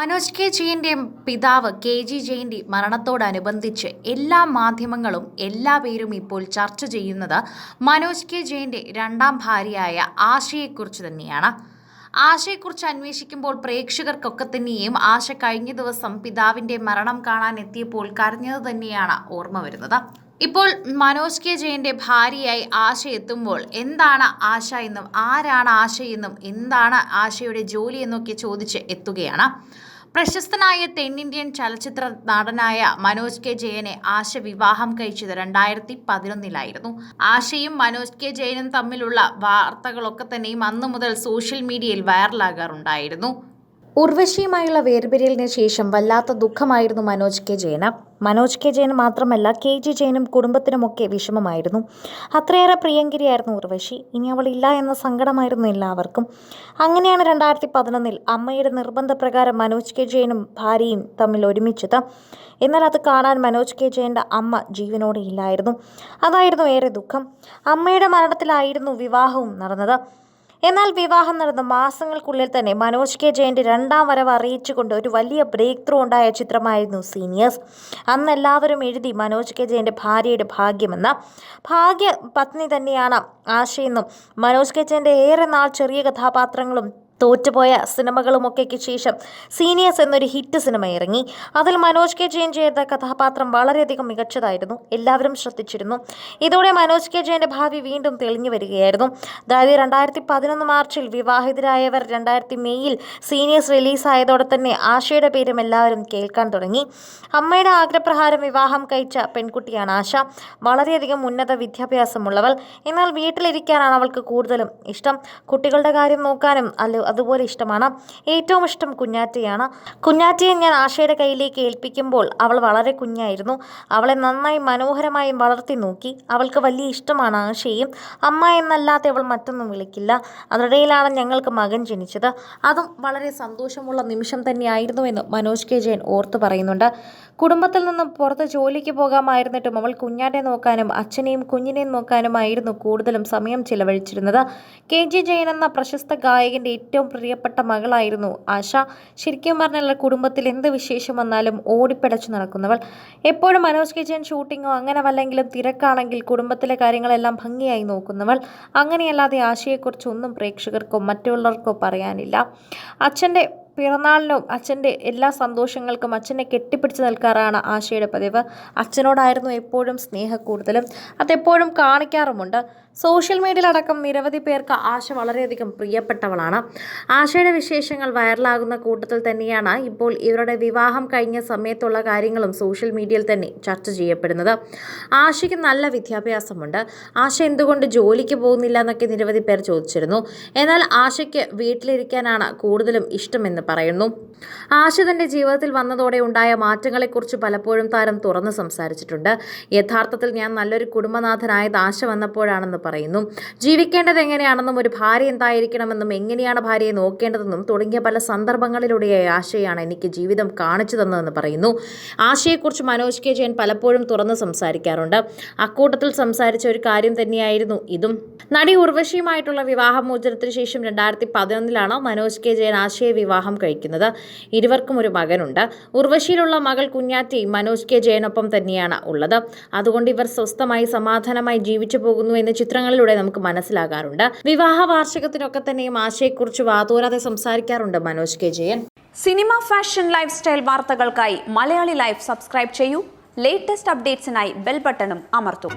Manoj K ജെയിന്റെ പിതാവ് K G ജെയിന്റെ മരണത്തോടനുബന്ധിച്ച് എല്ലാ മാധ്യമങ്ങളും എല്ലാ പേരും ഇപ്പോൾ ചർച്ച ചെയ്യുന്നത് മനോജ് കെ ജെയിന്റെ രണ്ടാം ഭാര്യയായ ആശയെക്കുറിച്ച് തന്നെയാണ്. ആശയെക്കുറിച്ച് അന്വേഷിക്കുമ്പോൾ പ്രേക്ഷകർക്കൊക്കെ തന്നെയും ആശ കഴിഞ്ഞ ദിവസം പിതാവിന്റെ മരണം കാണാൻ എത്തിയപ്പോൾ കരഞ്ഞത് തന്നെയാണ് ഓർമ്മ വരുന്നത്. ഇപ്പോൾ മനോജ് കെ ജെയിന്റെ ഭാര്യയായി ആശ എത്തുമ്പോൾ എന്താണ് ആശ എന്നും ആരാണ് ആശയെന്നും എന്താണ് ആശയുടെ ജോലി എന്നൊക്കെ ചോദിച്ച് എത്തുകയാണ്. പ്രശസ്തനായ തെന്നിന്ത്യൻ ചലച്ചിത്ര നടനായ മനോജ് കെ ജയനെ ആശ വിവാഹം കഴിച്ചത് രണ്ടായിരത്തി പതിനൊന്നിലായിരുന്നു. ആശയും മനോജ് കെ ജയനും തമ്മിലുള്ള വാർത്തകളൊക്കെ തന്നെയും അന്നു മുതൽ സോഷ്യൽ മീഡിയയിൽ വൈറലാകാറുണ്ടായിരുന്നു. ഉർവശിയുമായുള്ള വേർപിരിയലിന് ശേഷം വല്ലാത്ത ദുഃഖമായിരുന്നു മനോജ് കെ ജയന്. മനോജ് കെ ജയൻ മാത്രമല്ല കെ ജി ജയനും കുടുംബത്തിനുമൊക്കെ വിഷമമായിരുന്നു. അത്രയേറെ പ്രിയങ്കരിയായിരുന്നു ഉർവശി. ഇനി അവളില്ല എന്ന സങ്കടമായിരുന്നു എല്ലാവർക്കും. അങ്ങനെയാണ് രണ്ടായിരത്തി പതിനൊന്നിൽ അമ്മയുടെ നിർബന്ധപ്രകാരം മനോജ് കെ ജയനും ഭാര്യയും തമ്മിൽ ഒരുമിച്ചത്. എന്നാൽ അത് കാണാൻ മനോജ് കെ ജയന്റെ അമ്മ ജീവനോടെ ഇല്ലായിരുന്നു. അതായിരുന്നു ഏറെ ദുഃഖം. അമ്മയുടെ മരണത്തിലായിരുന്നു വിവാഹവും നടന്നത്. എന്നാൽ വിവാഹം നടന്ന മാസങ്ങൾക്കുള്ളിൽ തന്നെ മനോജ് കെ ജയന്റെ രണ്ടാം വരവ് അറിയിച്ചുകൊണ്ട് ഒരു വലിയ ബ്രേക്ക് ത്രൂ ഉണ്ടായ ചിത്രമായിരുന്നു സീനിയേഴ്സ് അന്ന് എല്ലാവരും എഴുതി മനോജ് കെ ജയന്റെ ഭാര്യയുടെ ഭാഗ്യമെന്ന ഭാഗ്യ പത്നി തന്നെയാണ് ആശയെന്നും മനോജ് കെ ജയന്റെ ഏറെ നാൾ ചെറിയ കഥാപാത്രങ്ങളും തോറ്റുപോയ സിനിമകളുമൊക്കെയ്ക്ക് ശേഷം സീനിയേഴ്സ് എന്നൊരു ഹിറ്റ് സിനിമ ഇറങ്ങി. അതിൽ മനോജ് കെ ജയൻ ചെയ്ത കഥാപാത്രം വളരെയധികം മികച്ചതായിരുന്നു. എല്ലാവരും ശ്രദ്ധിച്ചിരുന്നു. ഇതോടെ മനോജ് കെ ജയന്റെ ഭാവി വീണ്ടും തെളിഞ്ഞു വരികയായിരുന്നു. അതായത് രണ്ടായിരത്തി പതിനൊന്ന് മാർച്ചിൽ വിവാഹിതരായവർ രണ്ടായിരത്തി മെയ്യിൽ സീനിയേഴ്സ് റിലീസായതോടെ തന്നെ ആശയുടെ പേരും എല്ലാവരും കേൾക്കാൻ തുടങ്ങി. അമ്മയുടെ ആഗ്രഹപ്രകാരം വിവാഹം കഴിച്ച പെൺകുട്ടിയാണ് ആശ. വളരെയധികം ഉന്നത വിദ്യാഭ്യാസമുള്ളവൾ. എന്നാൽ വീട്ടിലിരിക്കാനാണ് അവൾക്ക് കൂടുതലും ഇഷ്ടം. കുട്ടികളുടെ കാര്യം നോക്കാനും അല്ല അതുപോലെ ഇഷ്ടമാണ്. ഏറ്റവും ഇഷ്ടം കുഞ്ഞാറ്റയാണ്. കുഞ്ഞാറ്റയെ ഞാൻ ആശയുടെ കയ്യിലേക്ക് ഏൽപ്പിക്കുമ്പോൾ അവൾ വളരെ കുഞ്ഞായിരുന്നു. അവളെ നന്നായി മനോഹരമായും വളർത്തി നോക്കി. അവൾക്ക് വലിയ ഇഷ്ടമാണ് ആശയും അമ്മ എന്നല്ലാതെ അവൾ മറ്റൊന്നും വിളിക്കില്ല. അതിനിടയിലാണ് ഞങ്ങൾക്ക് മകൻ ജനിച്ചത്. അതും വളരെ സന്തോഷമുള്ള നിമിഷം തന്നെയായിരുന്നു എന്ന് മനോജ് കെ ജയൻ ഓർത്തു പറയുന്നുണ്ട്. കുടുംബത്തിൽ നിന്നും പുറത്ത് ജോലിക്ക് പോകാമായിരുന്നിട്ടും അവൾ കുഞ്ഞാറ്റെ നോക്കാനും അച്ഛനെയും കുഞ്ഞിനെയും നോക്കാനുമായിരുന്നു കൂടുതലും സമയം ചിലവഴിച്ചിരുന്നത്. കെ ജി ജയൻ എന്ന പ്രശസ്ത ഗായകന്റെ ഏറ്റവും പ്രിയപ്പെട്ട മകളായിരുന്നു ആശ. ശരിക്കും പറഞ്ഞാൽ കുടുംബത്തിൽ എന്ത് വിശേഷം വന്നാലും ഓടിപ്പിടച്ചു നടക്കുന്നവൾ. എപ്പോഴും മനോജ് കെ ജയൻ ഷൂട്ടിങ്ങോ അങ്ങനെ വല്ലെങ്കിലും തിരക്കാണെങ്കിൽ കുടുംബത്തിലെ കാര്യങ്ങളെല്ലാം ഭംഗിയായി നോക്കുന്നവൾ. അങ്ങനെയല്ലാതെ ആശയെക്കുറിച്ച് ഒന്നും പ്രേക്ഷകർക്കോ മറ്റുള്ളവർക്കോ പറയാനില്ല. അച്ഛന്റെ പിറന്നാളിനും അച്ഛന്റെ എല്ലാ സന്തോഷങ്ങൾക്കും അച്ഛനെ കെട്ടിപ്പിടിച്ച് നിൽക്കാറാണ് ആശയുടെ പതിവ്. അച്ഛനോടായിരുന്നു എപ്പോഴും സ്നേഹ കൂടുതലും അതെപ്പോഴും കാണിക്കാറുമുണ്ട്. സോഷ്യൽ മീഡിയയിലടക്കം നിരവധി പേർക്ക് ആശ വളരെയധികം പ്രിയപ്പെട്ടവളാണ്. ആശയുടെ വിശേഷങ്ങൾ വൈറലാകുന്ന കൂട്ടത്തിൽ തന്നെയാണ് ഇപ്പോൾ ഇവരുടെ വിവാഹം കഴിഞ്ഞ സമയത്തുള്ള കാര്യങ്ങളും സോഷ്യൽ മീഡിയയിൽ തന്നെ ചർച്ച ചെയ്യപ്പെടുന്നത്. ആശയ്ക്ക് നല്ല വിദ്യാഭ്യാസമുണ്ട്. ആശ എന്തുകൊണ്ട് ജോലിക്ക് പോകുന്നില്ല എന്നൊക്കെ നിരവധി പേർ ചോദിച്ചിരുന്നു. എന്നാൽ ആശയ്ക്ക് വീട്ടിലിരിക്കാനാണ് കൂടുതലും ഇഷ്ടമെന്ന് പറയുന്നു. ആശ തന്റെ ജീവിതത്തിൽ വന്നതോടെ ഉണ്ടായ മാറ്റങ്ങളെക്കുറിച്ച് പലപ്പോഴും താരം തുറന്ന് സംസാരിച്ചിട്ടുണ്ട്. യഥാർത്ഥത്തിൽ ഞാൻ നല്ലൊരു കുടുംബനാഥനായത് ആശ വന്നപ്പോഴാണെന്ന് പറയുന്നു. ജീവിക്കേണ്ടത് എങ്ങനെയാണെന്നും ഒരു ഭാര്യ എന്തായിരിക്കണമെന്നും എങ്ങനെയാണ് ഭാര്യയെ നോക്കേണ്ടതെന്നും തുടങ്ങിയ പല സന്ദർഭങ്ങളിലൂടെ ആശയാണ് എനിക്ക് ജീവിതം കാണിച്ചു തന്നതെന്ന് പറയുന്നു. ആശയെക്കുറിച്ച് മനോജ് കെ ജയൻ പലപ്പോഴും തുറന്ന് സംസാരിക്കാറുണ്ട്. അക്കൂട്ടത്തിൽ സംസാരിച്ച ഒരു കാര്യം തന്നെയായിരുന്നു ഇതും. നടി ഉർവശിയുമായിട്ടുള്ള വിവാഹമോചനത്തിന് ശേഷം രണ്ടായിരത്തി പതിനൊന്നിലാണ് മനോജ് കെ ജയൻ ആശയെ വിവാഹം കഴിക്കുന്നത് ഇരുവർക്കും ഒരു മകനുണ്ട്. ഉർവശിയിലുള്ള മകൾ കുഞ്ഞാറ്റി മനോജ് കെ. ജയനൊപ്പം തന്നെയാണ് ഉള്ളത്. അതുകൊണ്ട് ഇവർ സ്വസ്ഥമായി സമാധാനമായി ജീവിച്ചു പോകുന്നു എന്ന് ചിത്രങ്ങളിലൂടെ നമുക്ക് മനസ്സിലാകാറുണ്ട്. വിവാഹ വാർഷികത്തിനൊക്കെ തന്നെയും ആശയെക്കുറിച്ച് വാതോരാതെ സംസാരിക്കാറുണ്ട് Manoj K. Jayan. Cinema fashion life style വാർത്തകൾക്കായി മലയാളി ലൈഫ് സബ്സ്ക്രൈബ് ചെയ്യൂ. ലേറ്റസ്റ്റ് അപ്ഡേറ്റ്സിനായി ബെൽ ബട്ടണും അമർത്തും.